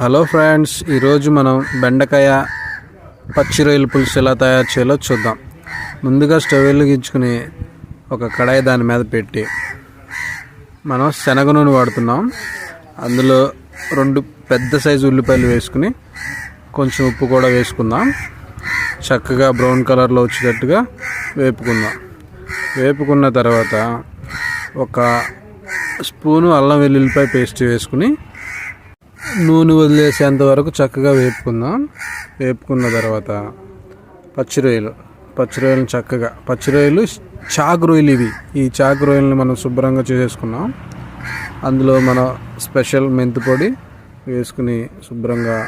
Hello friends ఈరోజు మనం బెండకాయ పచ్చి రొయ్యల పులుసు ఎలా తయారు చేయాలో చూద్దాం. ముందుగా స్టవ్ వెలిగించుకుని ఒక కడాయి దాని మీద పెట్టి మనం శనగ నూనె వాడుతున్నాం. అందులో రెండు పెద్ద సైజు ఉల్లిపాయలు వేసుకుని కొంచెం ఉప్పు కూడా వేసుకుందాం. చక్కగా బ్రౌన్ కలర్లో వచ్చేటట్టుగా వేపుకుందాం. వేపుకున్న తర్వాత ఒక స్పూను అల్లం వెల్లుల్లిపాయ పేస్ట్ వేసుకుని నూనె వదిలేసేంత వరకు చక్కగా వేపుకుందాం. వేపుకున్న తర్వాత పచ్చి రొయ్యలు పచ్చి రొయ్యలు చక్కగా. పచ్చి రొయ్యలు చాకు రొయ్యలు ఇవి. ఈ చాకు రొయ్యలని మనం శుభ్రంగా చేసేసుకున్నాం. అందులో మన స్పెషల్ మెంతి పొడి వేసుకుని శుభ్రంగా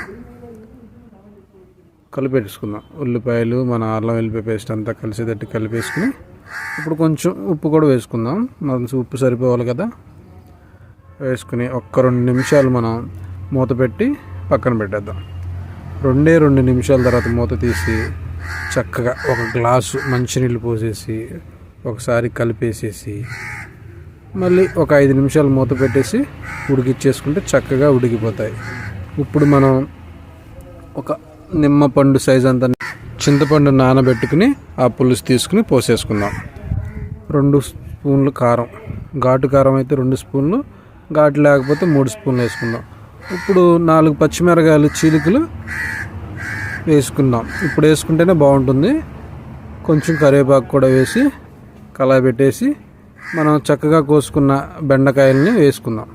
కలిపేసుకుందాం. ఉల్లిపాయలు మన అల్లం వెల్లిపాయ పేస్ట్ అంతా కలిసేటట్టు కలిపేసుకుని ఇప్పుడు కొంచెం ఉప్పు కూడా వేసుకుందాం. మనకు ఉప్పు సరిపోవాలి కదా. వేసుకుని ఒక్క రెండు నిమిషాలు మనం మూత పెట్టి పక్కన పెట్టేద్దాం. రెండే రెండు నిమిషాల తర్వాత మూత తీసి చక్కగా ఒక గ్లాసు మంచినీళ్ళు పోసేసి ఒకసారి కలిపేసేసి మళ్ళీ ఒక ఐదు నిమిషాలు మూత పెట్టేసి ఉడికిచ్చేసుకుంటే చక్కగా ఉడికిపోతాయి. ఇప్పుడు మనం ఒక నిమ్మపండు సైజ్ అంత చింతపండు నానబెట్టుకుని ఆ పులుసు తీసుకుని పోసేసుకుందాం. రెండు స్పూన్లు కారం. ఘాటు కారం అయితే రెండు స్పూన్లు ఘాటు లేకపోతే మూడు స్పూన్లు వేసుకుందాం. ఇప్పుడు నాలుగు పచ్చిమిరకాయలు చీలికలు వేసుకుందాం. ఇప్పుడు వేసుకుంటేనే బాగుంటుంది. కొంచెం కరివేపాకు కూడా వేసి కళాయి పెట్టేసి మనం చక్కగా కోసుకున్న బెండకాయలని వేసుకుందాం.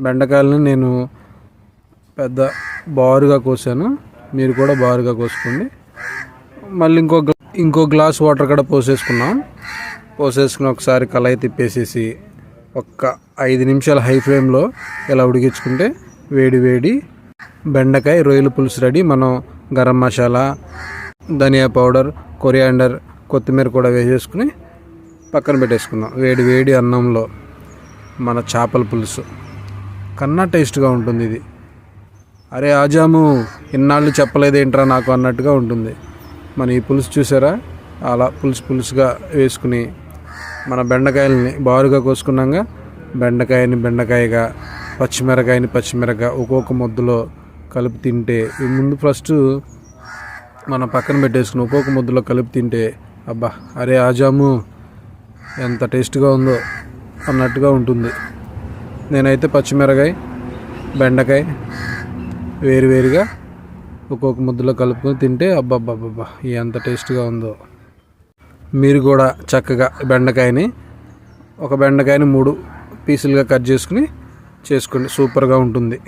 బెండకాయలని నేను పెద్ద బారుగా కోసాను. మీరు కూడా బారుగా కోసుకోండి. మళ్ళీ ఇంకో ఇంకో గ్లాస్ వాటర్ కూడా పోసేసుకున్నాం. పోసేసుకుని ఒకసారి కళాయి తిప్పేసేసి ఒక్క ఐదు నిమిషాలు హై ఫ్లేమ్లో ఇలా ఉడికించుకుంటే వేడి వేడి బెండకాయ రొయ్యల పులుసు రెడీ. మనం గరం మసాలా ధనియా పౌడర్ కొరియాండర్ కొత్తిమీర కూడా వేసేసుకుని పక్కన పెట్టేసుకుందాం. వేడి వేడి అన్నంలో మన చేపల పులుసు. కన్నా టేస్ట్గా ఉంటుంది ఇది. అరే ఆజాము ఇన్నాళ్ళు చెప్పలేదేంట్రా నాకు అన్నట్టుగా ఉంటుంది. మన ఈ పులుసు చూసారా? అలా పులుసు పులుసుగా వేసుకుని మన బెండకాయలని బారుగా కోసుకున్నాక బెండకాయని బెండకాయగా పచ్చిమిరకాయని పచ్చిమిరకాయ ఒక్కొక్క ముద్దలో కలిపి తింటే ముందు ఫస్ట్ మనం పక్కన పెట్టేసుకుని ఒక్కొక్క ముద్దలో కలిపి తింటే అబ్బా అరే ఆజాము ఎంత టేస్ట్గా ఉందో అన్నట్టుగా ఉంటుంది. నేనైతే పచ్చిమిరకాయ బెండకాయ వేరువేరుగా ఒక్కొక్క ముద్దలో కలుపుకొని తింటే అబ్బబ్బబ్బబ్బా ఎంత టేస్ట్గా ఉందో. మీరు కూడా చక్కగా బెండకాయని ఒక బెండకాయని మూడు పీసులుగా కట్ చేసుకుని చేసుకోండి సూపర్గా ఉంటుంది.